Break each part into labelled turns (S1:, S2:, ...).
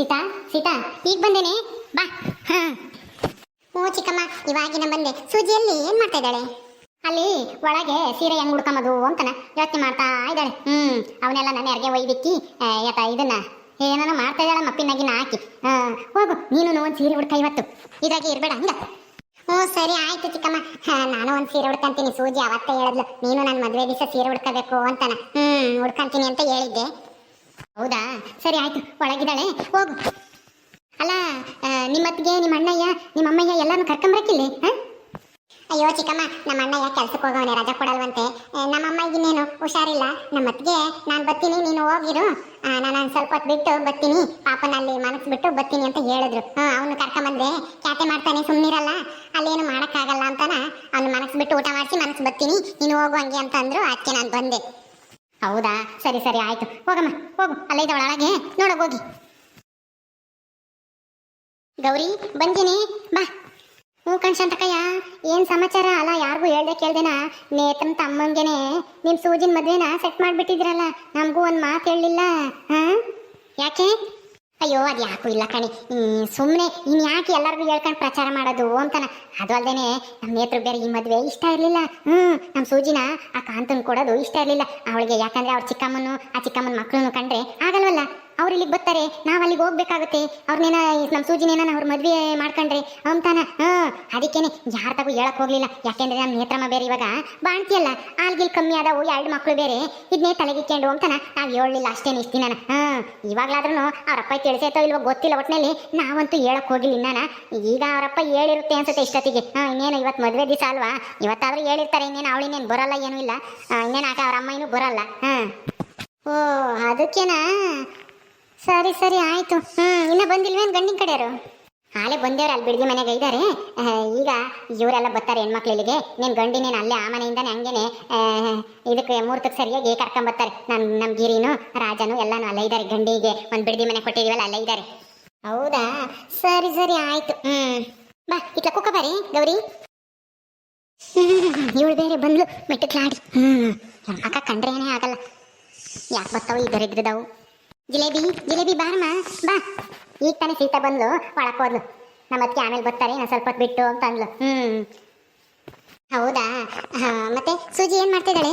S1: ಸೀತಾ ಸೀತಾ, ಈಗ ಬಂದೇನೆ? ಬಾ. ಓ ಚಿಕ್ಕಮ್ಮ, ಇವಾಗಿನ ಬಂದೆ. ಸೂಜಿಯಲ್ಲಿ ಏನ್ ಮಾಡ್ತಾ ಇದ್ದಾಳೆ? ಅಲ್ಲಿ ಒಳಗೆ ಸೀರೆ ಹೆಂಗ್ ಹುಡ್ಕೊಂಬದು ಅಂತನ ಯೋಚನೆ ಮಾಡ್ತಾ ಇದ್ದಾಳೆ. ಹ್ಮ್ ಅವನ್ನೆಲ್ಲ ನನ್ನ ಅರ್ಗೆ ಒಯ್ದಿಕ್ಕಿ ಯಾತ ಇದನ್ನ ಏನಾನ ಮಾಡ್ತಾ ಇದ್ದಾಳೆ ಮಪ್ಪಿನಾಗಿನ ಹಾಕಿ. ಹೋಗು ನೀನು ಒಂದ್ ಸೀರೆ ಹುಡ್ಕ ಇವತ್ತು. ಇದಾಗಿ ಇರಬೇಡ, ಹಂಗ. ಹ್ಞೂ, ಸರಿ ಆಯ್ತು ಚಿಕ್ಕಮ್ಮ. ನಾನು ಒಂದ್ ಸೀರೆ ಉಡ್ಕಂತೀನಿ. ಸೂಜಿ ಅವತ್ತೇ ಹೇಳಿದ್ಲು. ನೀನು ನನ್ನ ಮದ್ವೆ ದಿವಸ ಸೀರೆ ಹುಡ್ಕೋಬೇಕು ಅಂತಾನ. ಹ್ಮ್, ಉಡ್ಕಂತೀನಿ ಅಂತ ಹೇಳಿದ್ದೆ. ಹೌದಾ? ಸರಿ, ಆಯ್ತು. ಒಳಗಿದ್ದಾಳೆ. ಹೋಗು. ಅಲ್ಲ ನಿಮ್ಮತ್ತಿಗೆ ನಿಮ್ಮ ಅಣ್ಣಯ್ಯ, ನಿಮ್ಮ ಅಮ್ಮಯ್ಯ ಎಲ್ಲಾನು ಕರ್ಕೊಂಬರಕ್ಕಿಲ್ಲಿ ಅಯ್ಯೋ, ಚಿಕ್ಕಮ್ಮ, ನಮ್ಮ ಅಣ್ಣಯ್ಯ ಕೆಲ್ಸಕ್ಕೆ ಹೋಗವನೆ, ರಜಾ ಕೊಡಲ್ವಂತೆ. ನಮ್ಮ ಅಮ್ಮಗಿನೇನು ಹುಷಾರಿಲ್ಲ? ನಮ್ಮತ್ತಿಗೆ ನಾನು ಬರ್ತೀನಿ, ನೀನು ಹೋಗಿರು. ನಾನು ಒಂದು ಸ್ವಲ್ಪ ಹೊತ್ತು ಬಿಟ್ಟು ಬರ್ತೀನಿ. ಪಾಪನಲ್ಲಿ ಮನಸ್ಸು ಬಿಟ್ಟು ಬರ್ತೀನಿ ಅಂತ ಹೇಳಿದ್ರು. ಹಾಂ, ಅವನು ಕರ್ಕೊಂಬಂದೆ ಕ್ಯಾತೆ ಮಾಡ್ತಾನೆ ಸುಮ್ಮನಿರಲ್ಲ ಅಲ್ಲೇನು ಮಾಡೋಕ್ಕಾಗಲ್ಲ ಅಂತಾನ. ಅವನು ಮನಸ್ಸು ಬಿಟ್ಟು ಊಟ ಮಾಡಿಸಿ ಮನಸ್ಸು ಬರ್ತೀನಿ. ನೀನು ಹೋಗು ಹಂಗೆ ಅಂತ ಅಂದ್ರು. ಅದಕ್ಕೆ ನಾನು ಬಂದೆ. ಹೌದಾ? ಸರಿ ಸರಿ, ಆಯ್ತು. ಹೋಗಮ್ಮ, ಹೋಗು. ಅಲ್ಲೇ ಇದ್ದಾವಳ ಒಳಗೆ. ಹೋಗಿ. ಗೌರಿ, ಬಂದಿನಿ. ಬಾ. ಹ್ಞೂ ಕಣ್ಶಂತಕಯ್ಯ ಏನು ಸಮಾಚಾರ? ಅಲ್ಲ, ಯಾರಿಗೂ ಹೇಳ್ದೆ ಕೇಳ್ದೇನ? ನೇತನ್ ತಮ್ಮಂಗೆನೆ. ನಿಮ್ಮ ಸೂಜಿನ ಮದುವೆನ ಸೆಟ್ ಮಾಡ್ಬಿಟ್ಟಿದ್ರಲ್ಲ, ನಮಗೂ ಒಂದು ಮಾತು ಹೇಳಲಿಲ್ಲ. ಹಾ? ಯಾಕೆ? ಅಯ್ಯೋ, ಅದು ಯಾಕೂ ಇಲ್ಲ ಕಣಿ. ಸುಮ್ಮನೆ ಇನ್ ಯಾಕೆ ಎಲ್ಲರಿಗೂ ಹೇಳ್ಕೊಂಡು ಪ್ರಚಾರ ಮಾಡೋದು ಅಂತಾನ? ಅದು ಅಲ್ದೇನೆ ನಮ್ಮ ನೇತ್ರ ಬೇರೆ ಈ ಮದುವೆ ಇಷ್ಟ ಇರಲಿಲ್ಲ. ಹ್ಮ್ ನಮ್ಮ ಸೂಜಿನ ಆ ಕಾಂತನ ಕೊಡೋದು ಇಷ್ಟ ಇರಲಿಲ್ಲ. ಅವಳಿಗೆ ಯಾಕಂದ್ರೆ ಅವ್ರ ಚಿಕ್ಕಮ್ಮನು, ಆ ಚಿಕ್ಕಮ್ಮನ ಮಕ್ಕಳನ್ನು ಕಂಡ್ರೆ ಆಗಲ್ವಲ್ಲ? ಅವ್ರು ಇಲ್ಲಿಗೆ ಬರ್ತಾರೆ, ನಾವು ಅಲ್ಲಿಗೆ ಹೋಗ್ಬೇಕಾಗುತ್ತೆ. ಅವ್ರನ್ನೇನ ನಮ್ಮ ಸೂಜಿನೇನ ಅವ್ರ ಮದುವೆ ಮಾಡ್ಕೊಂಡ್ರೆ ಅಂತಾನ ಹಾಂ, ಅದಕ್ಕೇನೆ ಯಾರ ತಗೋ ಹೇಳಕ್ ಹೋಗ್ಲಿಲ್ಲ. ಯಾಕೆಂದ್ರೆ ನಮ್ಮ ನೇತ್ರಮ್ಮ ಬೇರೆ ಇವಾಗ ಬಾಣ್ತಿಯಲ್ಲ ಆಲ್ಗಿಲ್ ಕಮ್ಮಿ ಆದವು, ಎರಡು ಮಕ್ಕಳು ಬೇರೆ. ಇದನ್ನೇ ತಲೆಗಿಕ್ಕೊಂಡು ಅಂತಾನ ನಾವು ಹೇಳಲಿಲ್ಲ ಅಷ್ಟೇನು ಇಷ್ಟ ದಿನ ಹ್ಮ್ ಇವಾಗ್ಲಾದ್ರೂ ಅವ್ರಪ್ಪ ತಿಳಿಸೈತೋ ಇಲ್ವೋ ಗೊತ್ತಿಲ್ಲ ಒಟ್ಟಿನಲ್ಲಿ ನಾವಂತೂ ಹೇಳಕ್ ಹೋಗಿಲ್ಲ ಇನ್ನಾನ. ಈಗ ಅವರಪ್ಪ ಹೇಳಿರುತ್ತೆ ಅನ್ಸುತ್ತೆ ಇಷ್ಟೊತ್ತಿಗೆ. ಹಾ, ಇನ್ನೇನು ಇವತ್ತು ಮದುವೆ ದಿವಸ ಅಲ್ವಾ? ಇವತ್ತಾದರೂ ಹೇಳಿರ್ತಾರೆ, ಇನ್ನೇನು ಅವಳಿನೇನು ಬರಲ್ಲ, ಏನೂ ಇಲ್ಲ. ಇನ್ನೇನು ಆಗ ಅವ್ರ ಅಮ್ಮ ಇನ್ನೂ ಬರಲ್ಲ. ಹಾ. ಓ, ಅದಕ್ಕೇನಾ? ಸರಿ ಸರಿ, ಆಯ್ತು. ಹ್ಮ್ ಇನ್ನ ಬಂದಿಲ್ವೇನ್ ಗಂಡಿನ ಕಡೆಯವರು? ಹಾಲೆ ಬಂದೇವ್ರು, ಅಲ್ಲಿ ಬಿಡ್ದಿ ಮನೆಗೆ ಇದ್ದಾರೆ ಈಗ ಇವರೆಲ್ಲ ಬರ್ತಾರೆ ಹೆಣ್ಮಕ್ಳು ಇಲ್ಲಿಗೆ ನೀನ್ ಗಂಡಿನೇನು ಅಲ್ಲೇ ಆ ಮನೆಯಿಂದಾನೆ ಹಂಗೇನೆ ಇದಕ್ಕೆ ಮೂರ್ತಕ್ಕೆ ಸರಿಯಾಗಿ ಕರ್ಕೊಂಡ್ ಬರ್ತಾರೆ? ನಮ್ಮ ನಮ್ ಗಿರಿನು, ರಾಜನು ಎಲ್ಲಾನು ಅಲ್ಲೇ ಇದ್ದಾರೆ ಗಂಡಿಗೆ. ಒಂದ್ ಬಿಡ್ದಿ ಮನೆ ಕೊಟ್ಟಿದೀವಲ್ಲ, ಅಲ್ಲೇ ಇದ್ದಾರೆ ಹೌದಾ? ಸರಿ ಸರಿ, ಆಯ್ತು. ಹ್ಮ್. ಬಾ, ಇಟ್ಲ ಕುಕ್ಕ ಬಾರಿ, ಗೌರಿ. ಇವಳು ಬೇರೆ ಬಂದ್ಲು, ಮೆಟ್ಟಕ್ಲಾಡಿ. ಹ್ಮ್. ಅಕ್ಕ ಏನೇ ಆಗಲ್ಲ. ಯಾಕೆ ಬರ್ತಾವ ಈ ಜಿಲೇಬಿ ಜಿಲೇಬಿ ಬಾರಮ್ಮ, ಬಾ. ಈಗ ತಾನೇ ಸೀತಾ ಬಂದ್ಲು ಒಳಕ್ಕೆ ಹೋದ್ಲು. ನಮ್ಮ ಅದಕ್ಕೆ ಆಮೇಲೆ ಬರ್ತಾರೆ ನಾನು ಸ್ವಲ್ಪ ಬಿಟ್ಟು ಅಂತ ಅಂದ್ಲು. ಹ್ಮ್. ಹೌದಾ? ಮತ್ತೆ ಸೂಜಿ ಏನ್ ಮಾಡ್ತಿದ್ದಾಳೆ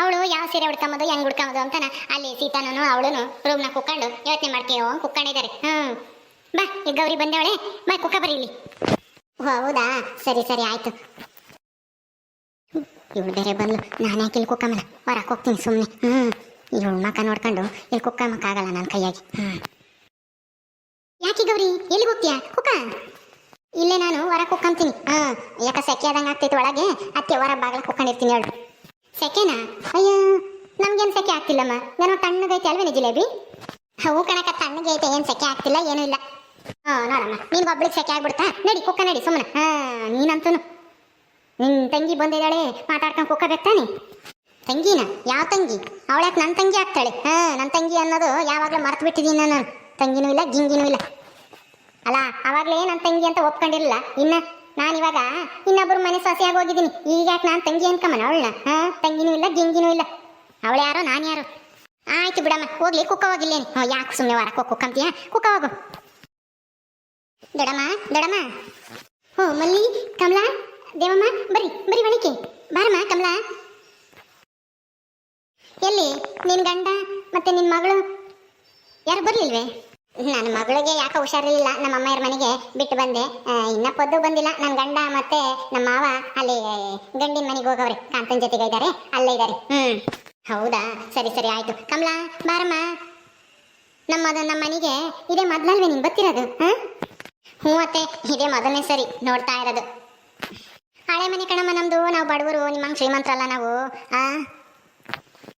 S1: ಅವಳು ಯಾವ ಸೀರೆ ಉಡ್ಕೊಂಬೋದು, ಹೆಂಗ್ ಉಡ್ಕೊಂಬೋದು ಅಂತಾನ. ಅಲ್ಲಿ ಸೀತಾನು ಅವಳುನು ರೂಮ್ನ ಕುಕ್ಕೊಂಡು ಯೋಚನೆ ಮಾಡ್ತೀವೋ ಕುಕ್ಕೊಂಡಿದ್ದಾರೆ ಹ್ಮ್. ಬಾ, ಈಗ ಗೌರಿ ಬಂದವಳೆ. ಬಾ, ಕುಕ್ಕ ಬರೀ ಇಲ್ಲಿ. ಹೌದಾ? ಸರಿ ಸರಿ, ಆಯ್ತು. ಇವಳು ಬೇರೆ ಬಂದ್ಲು. ನಾನು ಯಾಕೆ ಇಲ್ಲಿ ಕುಕ್ಕಮ್ಮಲ್ಲ ಹೊರಕ್ಕೆ ಹೋಗ್ತೀನಿ ಸುಮ್ಮನೆ ಹ್ಮ್. ಇವಳು ಮಕ ನೋಡ್ಕೊಂಡು ಇಲ್ಲಿ ಆಗಲ್ಲ ನನ್ನ ಕೈಯಾಗಿ. ಯಾಕೆ ಗೌರಿ? ಎಲ್ಲಿಗೆ ಹೋಗ್ತೀಯಾ? ಕುಕ್ಕ? ಇಲ್ಲೇ ನಾನು ಹೊರ ಕುಕ್ಕಂತೀನಿ. ಹಾ ಯಾಕ ಸೆಕೆ ಆದಂಗೆ ಆಗ್ತೈತೆ ಒಳಗೆ ಅದಕ್ಕೆ ಹೊರ ಬಾಗಿಲ ಕುಕ್ಕಂಡಿರ್ತೀನಿ ಹೇಳು ಸೆಕೆನಾ? ಅಯ್ಯೋ ನಮ್ಗೇನು ಸೆಕೆ ಆಗ್ತಿಲ್ಲಮ್ಮ. ನಾನು ತಣ್ಣಗೈತೆ ಅಲ್ವೇನೆ ಜಿಲೇಬಿ? ಹೂ ಕಣಕ ತಣ್ಣಗೆ ಐತೆ ಏನು ಸೆಕೆ ಆಗ್ತಿಲ್ಲ ಏನೂ ಇಲ್ಲ. ಹಾ ನೋಡಮ್ಮ ನೀನು ಒಬ್ಳಿಗೆ ಸೆಕೆ ಆಗ್ಬಿಡ್ತಾ? ನಡಿ ಕುಕ್ಕ ನಡಿ ಸುಮ್ಮನೆ ಹಾ ನೀನಂತೂ ನಿನ್ ತಂಗಿ ಬಂದಿದ್ದಾಳೆ ಮಾತಾಡ್ಕೊಂಡು ಕುಕ್ಕ ತಾನೆ? ತಂಗಿನ? ಯಾವ ತಂಗಿ? ಅವಳ್ಯಾಕೆ ನನ್ನ ತಂಗಿ ಆಗ್ತಾಳೆ. ಹಾ ನನ್ನ ತಂಗಿ ಅನ್ನೋದು ಯಾವಾಗಲೂ ಮರ್ತು ಬಿಟ್ಟಿದ್ದೀನಿ ನಾನು. ತಂಗಿನೂ ಇಲ್ಲ, ಗಿಂಗಿನೂ ಇಲ್ಲ. ಅಲ್ಲ, ಅವಾಗಲೇ ನನ್ನ ತಂಗಿ ಅಂತ ಒಪ್ಕೊಂಡಿರಲಿಲ್ಲ. ಇನ್ನ ನಾನು ಇವಾಗ ಇನ್ನೊಬ್ಬರು ಮನೆ ಸೊಸೆಯಾಗಿ ಹೋಗಿದ್ದೀನಿ. ಈಗ ಯಾಕೆ ನಾನು ತಂಗಿ ಅನ್ಕಮ್ಮನ ಅವಳನ್ನ? ಹಾ, ತಂಗಿನೂ ಇಲ್ಲ, ಗಿಂಗಿನೂ ಇಲ್ಲ. ಅವಳು ಯಾರೋ, ನಾನು ಯಾರು? ಆಯ್ತು ಬಿಡಮ್ಮ, ಹೋಗ್ಲಿ, ಕುಕ್ಕ ಹೋಗಿಲ್ಲೇನು. ಹಾಂ ಯಾಕೆ ಸುಮ್ಮನೆ ಕುಕ್ಕ ಕುಕ್ಕಂತೀಯ? ಕುಕ್ಕ ಹೋಗು. ದೊಡಮ್ಮ ದೊಡಮ್ಮ. ಹೋ ಮಲ್ಲಿ, ಕಮಲಾ, ದೇವಮ್ಮ, ಬರ್ರಿ ಬರ್ರಿ ಒಳಕ್ಕೆ ಬಾರಮ್ಮ, ಕಮಲಾ. ಎಲ್ಲಿ? ನಿನ್ ಗಂಡ ಮತ್ತೆ ನಿನ್ ಮಗಳು? ಯಾರು ಬರ್ಲಿಲ್ವೇ? ನನ್ನ ಮಗಳಿಗೆ ಯಾಕೆ ಹುಷಾರಿಲ್ಲ ನಮ್ಮ ಅಮ್ಮಯ್ಯರ ಮನೆಗೆ ಬಿಟ್ಟು ಬಂದೆ. ಇನ್ನ ಪದ್ದು ಬಂದಿಲ್ಲ. ನನ್ನ ಗಂಡ ಮತ್ತೆ ನಮ್ಮ ಮಾವ ಅಲ್ಲಿ ಗಂಡಿನ ಮನೆಗೆ ಹೋಗವ್ರೆ. ಕಾಂತನ್ ಜೊತೆಗೆ ಇದ್ದಾರೆ ಅಲ್ಲೇ ಇದ್ದಾರೆ ಹ್ಮ್. ಹೌದಾ? ಸರಿ ಸರಿ, ಆಯ್ತು. ಕಮಲಾ, ಬಾರಮ್ಮ. ನಮ್ಮ ನಮ್ಮ ಮನೆಗೆ ಇದೇ ಮೊದಲಲ್ವೇ ನಿನ್ ಗೊತ್ತಿರೋದು ಹಾ? ಹ್ಞೂ ಅತ್ತೆ, ಇದೇ ಮೊದಲನೇ ಸರಿ ನೋಡ್ತಾ ಇರೋದು. ಹಳೆ ಮನೆ ಕಣಮ್ಮ ನಮ್ದು. ನಾವು ಬಡವರು ನಿಮ್ಮಂಗೆ ಶ್ರೀಮಂತರಲ್ಲ ನಾವು. ಆ?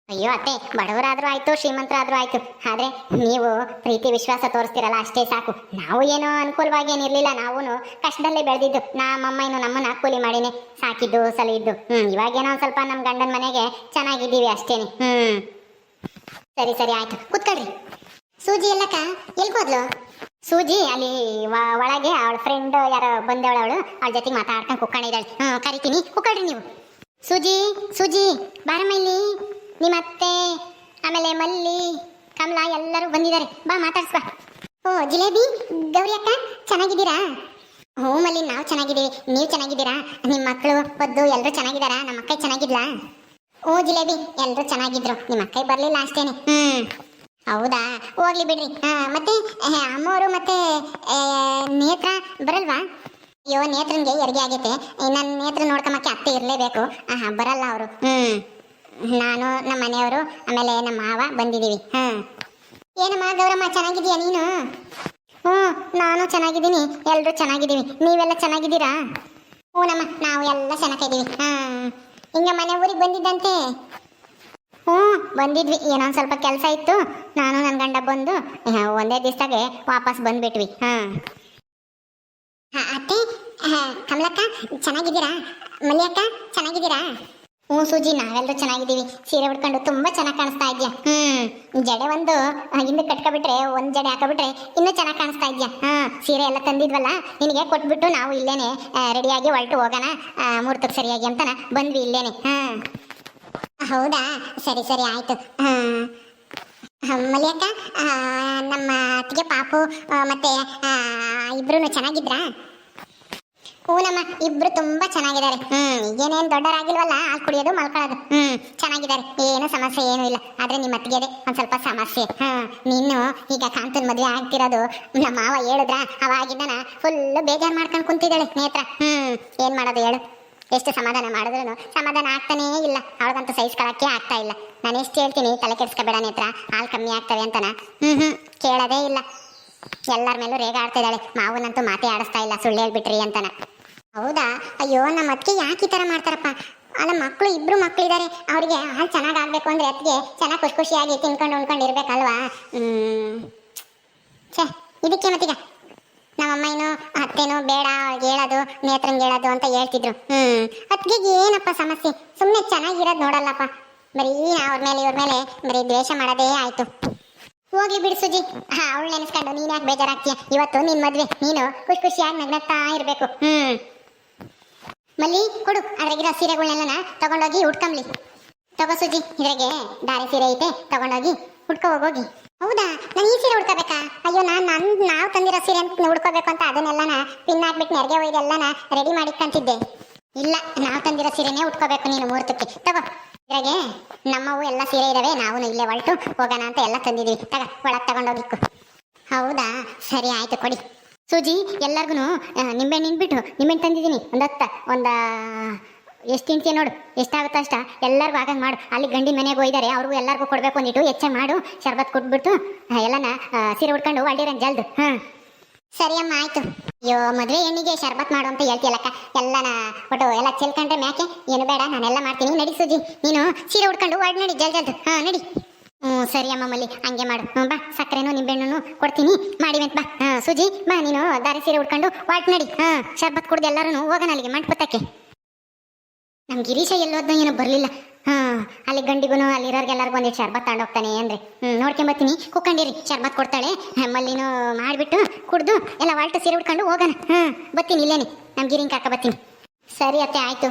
S1: ಅಯ್ಯೋ ಅತ್ತೆ, ಬಡವರಾದ್ರೂ ಆಯ್ತು, ಶ್ರೀಮಂತರಾದ್ರೂ ಆಯ್ತು. ಆದ್ರೆ ನೀವು ಪ್ರೀತಿ, ವಿಶ್ವಾಸ ತೋರಿಸ್ತೀರಲ್ಲ, ಅಷ್ಟೇ ಸಾಕು. ನಾವು ಏನೋ ಅನುಕೂಲವಾಗಿ ಏನಿರ್ಲಿಲ್ಲ ನಾವು ಕಷ್ಟದಲ್ಲೇ ಬೆಳೆದಿದ್ದು. ನಮ್ಮಮ್ಮನೂ ನಮ್ಮನ್ನ ಕೂಲಿ ಮಾಡಿನಿ. ಸಾಕಿದ್ದು ಸಲಿದ್ದು ಹ್ಮ್, ಇವಾಗೇನೋ ಒಂದ್ ಸ್ವಲ್ಪ ನಮ್ಮ ಗಂಡನ ಮನೆಗೆ ಚೆನ್ನಾಗಿದ್ದೀವಿ ಅಷ್ಟೇನೆ. ಹ್ಮ್. ಸರಿ ಸರಿ, ಆಯ್ತು. ಕುತ್ಕೊಳ್ರಿ. ಸೂಜಿ ಎಲ್ಲಕ್ಕ ಹೋದ್ಲು? ಸೂಜಿ, ಅಲ್ಲಿ ಒಳಗೆ ಅವಳ ಫ್ರೆಂಡ್ ಯಾರೋ ಬಂದವಳ ಅವಳು ಜೊತೆಗೆ ಮಾತಾಡ್ಕೊಂಡು ಕುಕ್ಕೊಂಡಿದ್ದಾಳೆ ಹ್ಮ್, ಕರಿತೀನಿ. ಕುಕ್ಕಳ್ರಿ ನೀವು. ಸೂಜಿ ಸೂಜಿ, ಬಾರಮ್ಮ ಇಲ್ಲಿ. ನಿಮ್ಮ ಅತ್ತೆ ಆಮೇಲೆ ಮಲ್ಲಿ, ಕಮಲಾ ಎಲ್ಲರೂ ಬಂದಿದ್ದಾರೆ. ಬಾ ಮಾತಾಡ್ಸ್ಬಾ ಓ, ಜಿಲೇಬಿ, ಗೌರಿ ಅಕ್ಕ, ಚೆನ್ನಾಗಿದ್ದೀರಾ? ಹ್ಞೂ ಮಲ್ಲಿ, ನಾವು ಚೆನ್ನಾಗಿದ್ದೀವಿ. ನೀವು ಚೆನ್ನಾಗಿದ್ದೀರಾ? ನಿಮ್ಮ ಮಕ್ಕಳು, ಒದ್ದು ಎಲ್ಲರೂ ಚೆನ್ನಾಗಿದ್ದಾರಾ? ನಮ್ಮ ಅಕ್ಕ ಚೆನ್ನಾಗಿದ್ಲಾ? ಓ, ಜಿಲೇಬಿ ಎಲ್ಲರೂ ಚೆನ್ನಾಗಿದ್ರು. ನಿಮ್ಮ ಅಕ್ಕ ಬರಲಿಲ್ಲ ಅಷ್ಟೇನೆ. ಹ್ಞೂ ಹೌದಾ? ಹೋಗ್ಲಿ ಬಿಡ್ರಿ. ಹಾ ಮತ್ತೆ ಅಮ್ಮವರು ಮತ್ತೆ ನೇತ್ರ ಬರಲ್ವಾ? ಅಯ್ಯೋ, ನೇತ್ರನಿಗೆ ಎರಿಗೆ ಆಗೈತೆ. ನನ್ನ ನೇತ್ರ ನೋಡ್ಕೊಂಬಕ್ಕೆ ಅತ್ತೆ ಇರಲೇಬೇಕು. ಆಹಾ, ಬರಲ್ಲ ಅವರು. ಹ್ಮ್. ನಾನು, ನಮ್ಮ ಮನೆಯವರು, ಆಮೇಲೆ ನಮ್ಮ ಮಾವ ಬಂದಿದ್ದೀವಿ. ಹಾ. ಏನಮ್ಮ ಗೌರಮ್ಮ ಚೆನ್ನಾಗಿದೀಯಾ ನೀನು? ಹ್ಞೂ, ನಾನು ಚೆನ್ನಾಗಿದ್ದೀನಿ. ಎಲ್ಲರೂ ಚೆನ್ನಾಗಿದ್ದೀವಿ. ನೀವೆಲ್ಲ ಚೆನ್ನಾಗಿದ್ದೀರಾ? ಹ್ಞೂನಮ್ಮ ನಾವು ಎಲ್ಲ ಚೆನ್ನಾಗಿದ್ದೀವಿ ಹಾಂ. ಹಿಂಗೆ ಮನೆ ಊರಿಗೆ ಬಂದಿದ್ದಂತೆ? ಹ್ಞೂ, ಬಂದಿದ್ವಿ. ಏನೋ ಸ್ವಲ್ಪ ಕೆಲಸ ಇತ್ತು. ನಾನು, ನನ್ನ ಗಂಡ ಬಂದು ಒಂದೇ ದಿವಸದಾಗೆ ವಾಪಸ್ ಬಂದ್ಬಿಟ್ವಿ. ಹಾಂ. ಹಾಂ, ಅತ್ತೆ ಕಮಲಕ್ಕ, ಚೆನ್ನಾಗಿದ್ದೀರಾ? ಮಲ್ಲಿಯಕ್ಕ, ಚೆನ್ನಾಗಿದ್ದೀರಾ? ಹ್ಞೂ ಸೂಜಿ ನಾವೆಲ್ಲರೂ ಚೆನ್ನಾಗಿದ್ದೀವಿ. ಸೀರೆ ಉಟ್ಕೊಂಡು ತುಂಬಾ ಚೆನ್ನಾಗಿ ಕಾಣಿಸ್ತಾ ಇದೆಯಾ? ಹ್ಮ್. ಜಡೆ ಒಂದು ಹಿಂದೆ ಕಟ್ಕೊಬಿಟ್ರೆ, ಒಂದು ಜಡೆ ಹಾಕೊಬಿಟ್ರೆ ಇನ್ನೂ ಚೆನ್ನಾಗಿ ಕಾಣಿಸ್ತಾ ಇದ್ಯಾ? ಹಾ, ಸೀರೆ ಎಲ್ಲ ತಂದಿದ್ವಲ್ಲ, ನಿನಗೆ ಕೊಟ್ಬಿಟ್ಟು ನಾವು ಇಲ್ಲೇನೆ ರೆಡಿಯಾಗಿ ಹೊರಟು ಹೋಗೋಣ ಮೂರ್ತಕ್ಕೆ ಸರಿಯಾಗಿ ಅಂತನ? ಬಂದ್ವಿ ಇಲ್ಲೇನೆ. ಹಾ. ಹೌದಾ? ಸರಿ ಸರಿ, ಆಯ್ತು. ಹಾ. ಮಲಿಯಕ್ಕ ನಮ್ಮ ಅತ್ತಿಗೆ ಪಾಪು ಮತ್ತು ಇಬ್ರುನು ಚೆನ್ನಾಗಿದ್ರಾ? ಹೂನಮ್ಮ ಇಬ್ರು ತುಂಬಾ ಚೆನ್ನಾಗಿದ್ದಾರೆ. ಹ್ಮ್ ಏನೇನ್ ದೊಡ್ಡರಾಗಿಲ್ವಲ್ಲ ಹಾಲು ಕುಡಿಯೋದು ಮಲ್ಕೊಳ್ಳೋದು. ಹ್ಮ್, ಚೆನ್ನಾಗಿದ್ದಾರೆ. ಏನು ಸಮಸ್ಯೆ ಏನು ಇಲ್ಲ. ಆದ್ರೆ ನಿಮ್ಮ ಅತ್ತಿಗೆದೆ ಒಂದ್ ಸ್ವಲ್ಪ ಸಮಸ್ಯೆ. ಹಾ, ನೀನು ಈಗ ಕಾಂತನ್ ಮದ್ವೆ ಆಗ್ತಿರೋದು ನಮ್ಮ ಮಾವ ಹೇಳಿದ್ರ? ಅವಾಗಿಂದನ ಫುಲ್ ಬೇಜಾರ್ ಮಾಡ್ಕೊಂಡು ಕುಂತಿದ್ದಾಳೆ ನೇತ್ರ ಹ್ಮ್, ಏನ್ ಮಾಡೋದು ಹೇಳು. ಎಷ್ಟು ಸಮಾಧಾನ ಮಾಡಿದ್ರು ಸಮಾಧಾನ ಆಗ್ತಾನೇ ಇಲ್ಲ. ಅವಳಗಂತೂ ಸಹಿಸ್ಕೊಳಕ್ಕೆ ಆಗ್ತಾ ಇಲ್ಲ. ನಾನು ಎಷ್ಟು ಹೇಳ್ತೀನಿ, ತಲೆ ಕೆಡ್ಸ್ಕೊಬೇಡ ನೇತ್ರ ಹಾಲು ಕಮ್ಮಿ ಆಗ್ತವೆ ಅಂತನ. ಹ್ಮ್ ಹ್ಮ್, ಕೇಳೋದೇ ಇಲ್ಲ. ಎಲ್ಲರ ಮೇಲೂ ರೇಗ ಆಡ್ತಾ ಇದ್ದಾಳೆ ಮಾವನಂತೂ ಮಾತೇ ಆಡಿಸ್ತಾ ಇಲ್ಲ. ಸುಳ್ಳು ಹೇಳ್ಬಿಟ್ರಿ ಅಂತನ. ಹೌದಾ? ಅಯ್ಯೋ, ನಮ್ಮ ಅತ್ತಿಗೆ ಯಾಕೆ ಈ ಥರ ಮಾಡ್ತಾರಪ್ಪ? ಅಲ್ಲ ಮಕ್ಕಳು ಇಬ್ರು ಮಕ್ಕಳಿದ್ದಾರೆ ಅವರಿಗೆ ಹಾಲು ಚೆನ್ನಾಗಿ ಆಗಬೇಕು ಅಂದ್ರೆ ಅತ್ತಿಗೆ ಚೆನ್ನಾಗಿ ಖುಷಿ ಖುಷಿಯಾಗಿ ತಿನ್ಕೊಂಡು ಉಣ್ಕೊಂಡು ಇರ್ಬೇಕಲ್ವಾ? ಛೇ, ಇದಕ್ಕೆ ಮತ್ತೀಗ? ನಮ್ಮಮ್ಮನೂ ಅತ್ತೇನು ಬೇಡ ಹೇಳೋದು ನೇತ್ರಂಗೆ ಹೇಳೋದು ಅಂತ ಹೇಳ್ತಿದ್ರು. ಹ್ಮ್. ಅತ್ತಿಗೆ ಏನಪ್ಪ ಸಮಸ್ಯೆ? ಸುಮ್ಮನೆ ಚೆನ್ನಾಗಿರೋದು ನೋಡಲ್ಲಪ್ಪ. ಬರೀ ಅವ್ರ ಮೇಲೆ, ಇವ್ರ ಮೇಲೆ ಬರೀ ದ್ವೇಷ ಮಾಡೋದೇ ಆಯ್ತು. ಹೋಗ್ಲಿ ಬಿಡು ಸುಜಿ. ಹಾ, ಅವಳು ನೆನೆಸ್ಕೊಂಡು ನೀನು ಯಾಕೆ ಬೇಜಾರಾಗ್ತೀಯ? ಇವತ್ತು ನಿನ್ ಮದ್ವೆ. ನೀನು ಖುಷಿ ಖುಷಿಯಾಗಿ ನಗ್ನಗ್ತಾ ಇರ್ಬೇಕು. ಹ್ಮ್. ಮಲ್ಲಿ, ಕೊಡು. ಅದ್ರಾಗಿರೋ ಸೀರೆಗಳನ್ನೆಲ್ಲ ತಗೊಂಡೋಗಿ ಉಟ್ಕೊಂಬ್ಲಿ. ತಗೋ ಸುಜಿ, ಇದ್ರಾಗೆ ದಾರಿ ಸೀರೆ ಐತೆ, ತಗೊಂಡೋಗಿ ಉಟ್ಕೋ ಹೋಗೋಗಿ ಹೌದಾ? ನಾನು ಈ ಸೀರೆ ಉಡ್ಕೋಬೇಕಾ ಅಯ್ಯೋ, ನಾನು ನನ್ನ ನಾವು ತಂದಿರೋ ಸೀರೆ ಅಂತ ಉಡ್ಕೋಬೇಕು ಅಂತ ಅದನ್ನೆಲ್ಲನ ಪಿನ್ ಹಾಕ್ಬಿಟ್ಟು ನೆರಿಗೆ ಒಯ್ದೆಲ್ಲನ ರೆಡಿ ಮಾಡಿಕ್ಕಂತಿದ್ದೆ ಇಲ್ಲ, ನಾವು ತಂದಿರೋ ಸೀರೆನೇ ಉಟ್ಕೋಬೇಕು ನೀನು ಮುಹೂರ್ತಕ್ಕೆ ತಗೋ. ಇದ್ರಾಗೆ ನಮ್ಮವು ಎಲ್ಲ ಸೀರೆ ಇದಾವೆ ನಾವು ಇಲ್ಲೇ ಹೊರಟು ಹೋಗೋಣ ಅಂತ ಎಲ್ಲ ತಂದಿದ್ವಿ. ತಗ, ಒಳಗೆ ತಗೊಂಡೋಗಿಕ್ಕು ಹೌದಾ? ಸರಿ, ಆಯ್ತು, ಕೊಡಿ. ಸೂಜಿ ಎಲ್ಲರಿಗೂ ನಿಂಬೆಹಣ್ಣು ನಿನ್ಬಿಟ್ಟು ನಿಂಬೆಹಣ್ಣು ತಂದಿದ್ದೀನಿ. ಒಂದು ಹತ್ತ, ಒಂದು, ಎಷ್ಟು ತಿಂತೀಯ ನೋಡು ಎಷ್ಟಾಗುತ್ತೋ ಅಷ್ಟ. ಎಲ್ಲರಿಗೂ ಆಗಂಗೆ ಮಾಡು. ಅಲ್ಲಿ ಗಂಡಿ ಮನೆಗೆ ಹೋಯ್ದಾರೆ ಅವ್ರಿಗೂ ಎಲ್ಲರಿಗೂ ಕೊಡಬೇಕು ಅಂದಿಟ್ಟು ಹೆಚ್ಚೆ ಮಾಡು, ಶರ್ಬತ್ ಕೊಟ್ಬಿಟ್ಟು ಎಲ್ಲನ ಸೀರೆ ಉಟ್ಕೊಂಡು ಹೊಲ್ಡಿರಂಗೆ ಜಲ್ದು. ಹಾಂ ಸರಿ ಅಮ್ಮ, ಆಯ್ತು. ಅಯ್ಯೋ, ಮದುವೆ ಹೆಣ್ಣಿಗೆ ಶರ್ಬತ್ ಮಾಡು ಅಂತ ಹೇಳ್ತೀಯಲ್ಲಕ್ಕ ಎಲ್ಲನ ಒಟ್ಟು ಎಲ್ಲ ಚೆಲ್ಕೊಂಡ್ರೆ ಮ್ಯಾಕೆ? ಏನು ಬೇಡ, ನಾನೆಲ್ಲ ಮಾಡ್ತೀನಿ. ನಡಿ ಸೂಜಿ, ನೀನು ಸೀರೆ ಉಟ್ಕೊಂಡು ಹೊಡ್ ನಡಿ, ಜಲ್ ಜಲ್ದು. ಹಾಂ, ನಡಿ. ಹ್ಞೂ ಸರಿ ಅಮ್ಮ ಮಲ್ಲಿ, ಹಂಗೆ ಮಾಡು. ಹ್ಞೂ ಬಾ, ಸಕ್ಕರೆನು ನಿಂಬೆಹಣ್ಣು ಕೊಡ್ತೀನಿ. ಮಾಡಿವೆಂತ ಬಾ. ಹಾಂ, ಸುಜಿ, ಬಾ, ನೀನು ದಾರಿ ಸೀರೆ ಉಟ್ಕೊಂಡು ವಾಟ್ ನಡಿ. ಹಾಂ, ಶರ್ಬತ್ ಕುಡ್ದು ಎಲ್ಲರೂ ಹೋಗೋಣ ಅಲ್ಲಿಗೆ ಮಂಟಪತ್ತಕ್ಕೆ ನಮ್ಮ ಗಿರೀಶ ಎಲ್ಲೋದ್ನ ಏನೋ ಬರಲಿಲ್ಲ. ಹಾಂ, ಅಲ್ಲಿ ಗಂಡಿಗೂ ಅಲ್ಲಿರೋರ್ಗೆಲ್ಲರಿಗೂ ಒಂದಿಟ್ಟು ಶರ್ಬತ್ ತಗೊಂಡೋಗ್ತಾನೆ ಅಂದ್ರೆ. ಹ್ಞೂ ನೋಡ್ಕೊಂಬತ್ತೀನಿ ಕುಕ್ಕಂಡಿರಿ, ಶರ್ಬತ್ ಕೊಡ್ತಾಳೆ. ಮಲ್ಲಿನೂ ಮಾಡಿಬಿಟ್ಟು ಕುಡ್ದು ಎಲ್ಲ ವಾಲ್ಟು ಸೀರೆ ಉಟ್ಕೊಂಡು ಹೋಗೋಣ. ಹಾಂ ಬತ್ತೀನಿ ಇಲ್ಲೇನೆ. ನಮ್ಮ ಗಿರಿಂಗ್ ಕಾಕ ಬತ್ತೀನಿ ಸರಿ ಅತ್ತೆ, ಆಯಿತು.